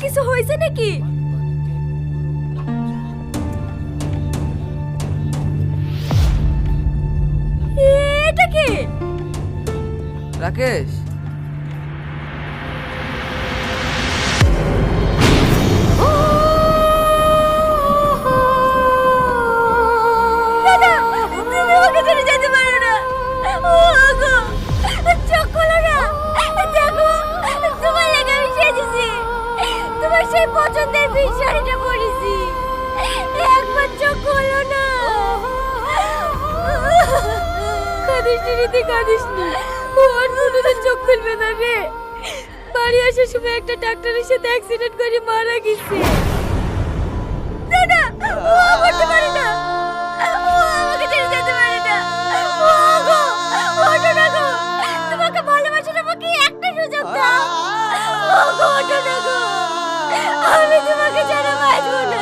কিছু হয়েছে নাকি? এটা কি? রাকেশ? তোমার সেই পছন্দের বিষ শাড়িটা পরেছি একবার চোখ খোলো না। কাঁদিস নিতে কাঁদিস নি। ওর কোনোদিন চোখ খুলবে না রে। বাড়ি আসার সময় একটা ডাক্তারের সাথে অ্যাক্সিডেন্ট করে মারা গেছে। আমি তোমাকে ছাড়া বাঁচবো না